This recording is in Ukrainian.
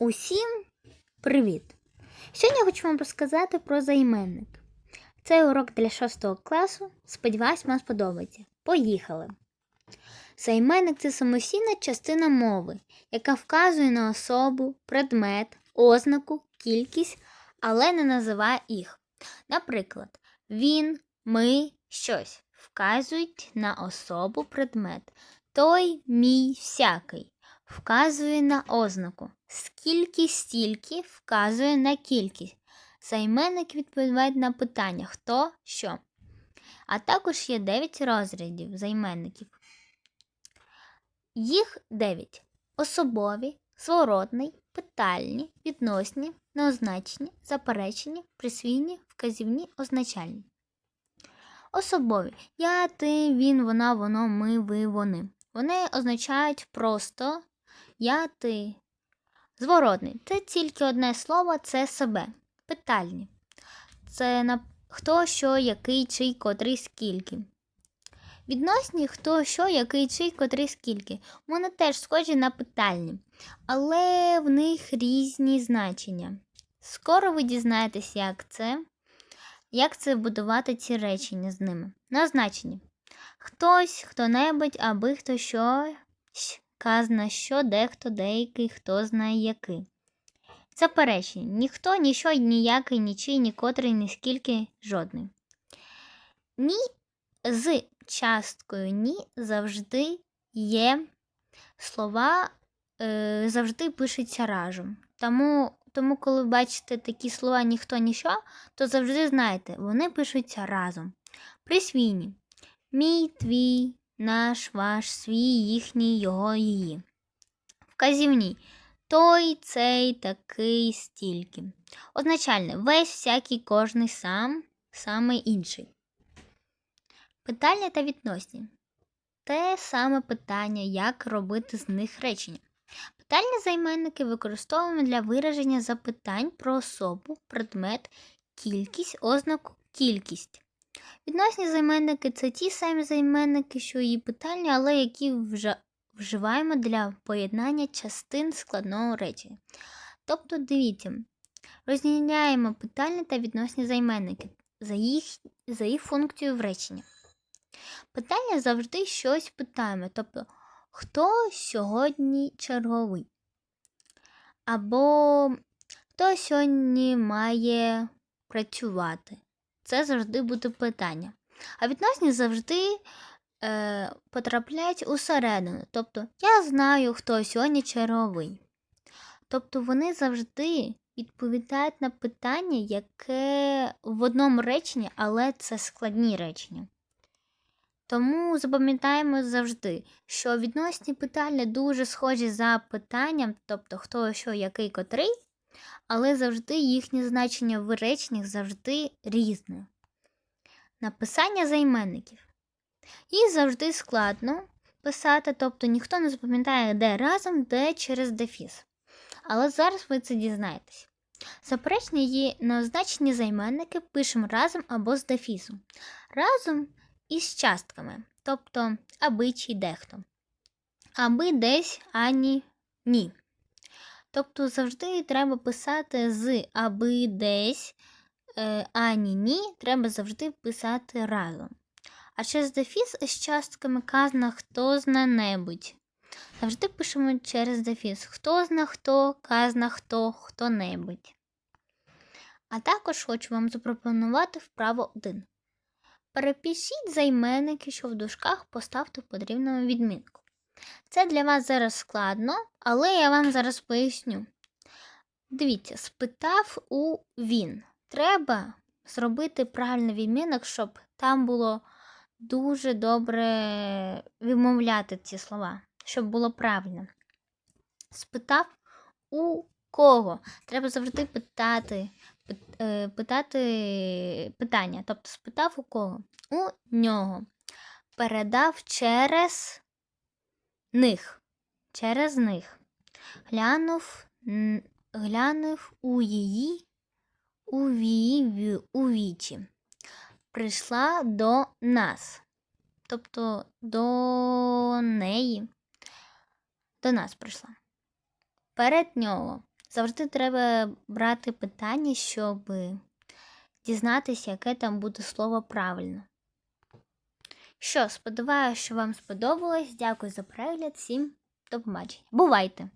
Усім привіт! Сьогодні я хочу вам розказати про займенник. Це урок для 6 класу. Сподіваюсь, вам сподобається. Поїхали! Займенник це самостійна частина мови, яка вказує на особу, предмет, ознаку, кількість, але не називає їх. Наприклад, він, ми, щось вказують на особу предмет. Той, мій, всякий вказує на ознаку. Скільки стільки вказує на кількість. Займенник відповідає на питання хто, що. А також є 9 розрядів займенників. Їх 9. Особові, зворотний, питальні, відносні, неозначені, заперечені, присвійні, вказівні, означальні. Особові я, ти, він, вона, воно, ми, ви, вони. Вони означають просто я, ти. Зворотний це тільки одне слово це себе. Питальні. Це на хто, що, який, чий, котрий, скільки. Відносні хто, що, який, чий, котрий, скільки. Вони теж схожі на питальні, але в них різні значення. Скоро ви дізнаєтесь, як це, як це будувати ці речення з ними. Назначені. Хтось, хто-небудь, аби хто що, казна що, дехто, деякий, хто знає який. Заперечення. Ніхто, ніщо, ніякий, нічий, нікотрий, ніскільки, жодний. Ні з часткою ні завжди є слова, е, завжди пишеться разом. Тому, тому, коли бачите такі слова ніхто, ніщо, то завжди знаєте, вони пишуться разом. Присвійні. Мій, твій, наш, ваш, свій, їхній, його, її. Вказівні. Той, цей, такий, стільки. Означальне весь, всякий, кожний сам, самий інший. Питання та відносні. Те саме питання, як робити з них речення. Питальні займенники використовуємо для вираження запитань про особу, предмет, кількість, ознаку, кількість. Відносні займенники це ті самі займенники, що і питання, але які вже вживаємо для поєднання частин складного речення. Тобто, дивіться, розділяємо питальні та відносні займенники за їх, за їх функцією в реченні. Питання завжди щось питаємо. Тобто, хто сьогодні черговий? Або хто сьогодні має працювати? Це завжди буде питання. А відносні завжди е, потрапляють усередину. Тобто, я знаю, хто сьогодні черговий. Тобто вони завжди відповідають на питання, яке в одному реченні, але це складні речення. Тому запам'ятаємо завжди, що відносні питання дуже схожі за питанням, тобто хто, що, який, котрий, але завжди їхнє значення в реченнях завжди різне. Написання займенників. Їх завжди складно писати, тобто ніхто не запам'ятає, де разом, де через дефіс. Але зараз ви це дізнаєтесь. Заперечення є неозначені займенники пишемо разом або з дефісом. Разом із частками, тобто аби чи дехто. Аби десь, ані ні. Тобто завжди треба писати з аби десь, е, ані ні, треба завжди писати разом. А через дефіс з частками казна хто зна небудь. Завжди пишемо через дефіс хто зна хто, казна хто, хто-небудь. А також хочу вам запропонувати вправо 1. Перепишіть займенники, що в дужках поставте потрібну відмінку. Це для вас зараз складно, але я вам зараз поясню. Дивіться, спитав у він. Треба зробити правильний відмінок, щоб там було дуже добре вимовляти ці слова, щоб було правильно. Спитав у кого? Треба завжди питати, е, питати питання. Тобто спитав у кого? У нього. Передав через них. Через них. Глянув, глянув у її у вії, у вічі. Прийшла до нас. Тобто до неї. До нас прийшла. Перед нього. Завжди треба брати питання, щоб дізнатися, яке там буде слово правильно. Що, сподіваюся, що вам сподобалось. Дякую за перегляд. Всім до побачення. Бувайте!